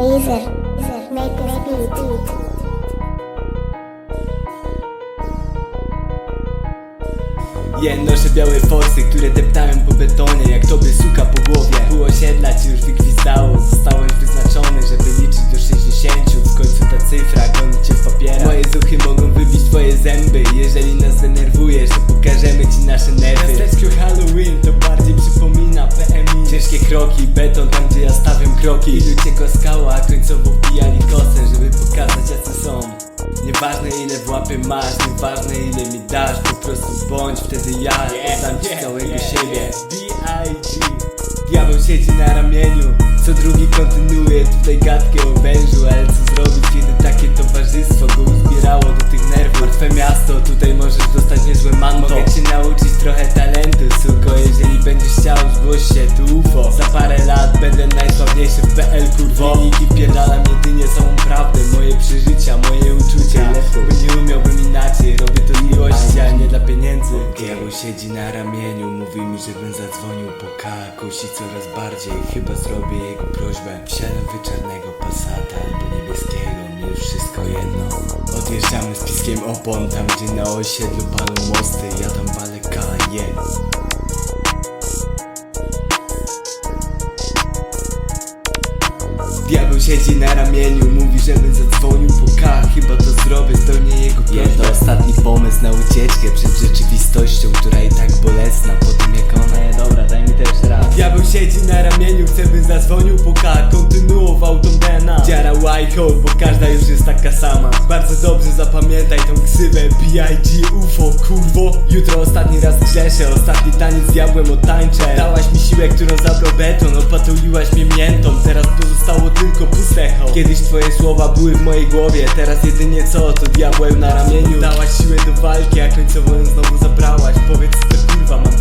Laser, laser, make this beat, beat. Je noszę białe forsy, które deptałem po betonie Jak tobie suka po głowie. Pół osiedla ci już wygwizdało Zostałeś wyznaczony, żeby liczyć do 60 W końcu ta cyfra goni cię w papierach. Moje zuchy mogą wybić twoje zęby. Jeżeli nas zdenerwujesz, to pokażemy ci nasze nerwy. Miasteczko Halloween to bardziej przypomina kroki, beton tam gdzie ja stawiam kroki. Ilu cię głaskało, a końcowo wbijali kosę Żeby pokazać jacy są. Nieważne ile w łapie masz, nieważne ile mi dasz Po prostu bądź wtedy ja, dam ci całego siebie. B.I.G. Diabeł siedzi na ramieniu Co drugi kontynuuje tutaj gadkę o wężu Ale co zrobić, kiedy takie towarzystwo go uzbierało do tych nerwów? Martwe miasto, tutaj możesz dostać niezłe manto. Mogę cię nauczyć trochę talentu, suko Jeżeli będziesz się tu UFO Za parę lat będę najsławniejszy w PL, kurwo. Niki wpierdalam jedynie całą prawdę Moje przeżycia, moje uczucia. Bo nie umiałbym inaczej, robię to miłości, a nie dla pieniędzy. Diabeł siedzi na ramieniu, mówi mi, żebym zadzwonił po K Kusi coraz bardziej, chyba zrobię jego prośbę. Wsiadam w czarnego Passata albo niebieskiego, mi już wszystko jedno. Odjeżdżamy z piskiem opon, tam gdzie na osiedlu palą mosty Ja tam walę K, yeah Diabeł siedzi na ramieniu, mówi, żebym zadzwonił po K. Chyba to zrobię, spełnię jego prośbę To ostatni pomysł na ucieczkę przed rzeczywistością, która i tak bolesna. Po tym jak ona... Nie, dobra, daj mi to jeszcze raz. Diabeł siedzi na ramieniu, chce bym zadzwonił po K. Kontynuował tą DNA Dziara Whitehall, bo każda już jest taka sama. Bardzo dobrze zapamiętaj tą ksywę B.I.G. UFO, kurwo. Jutro ostatni raz grzeszę, ostatni taniec z diabłem otańczę Dałaś mi siłę, którą zabrał beton Opatuliłaś mnie miętą, teraz pozostało cechą Kiedyś twoje słowa były w mojej głowie Teraz jedynie co, to diabeł na ramieniu. Dałaś siłę do walki, a końcowo ją znowu zabrałaś. Powiedz to kurwa, mam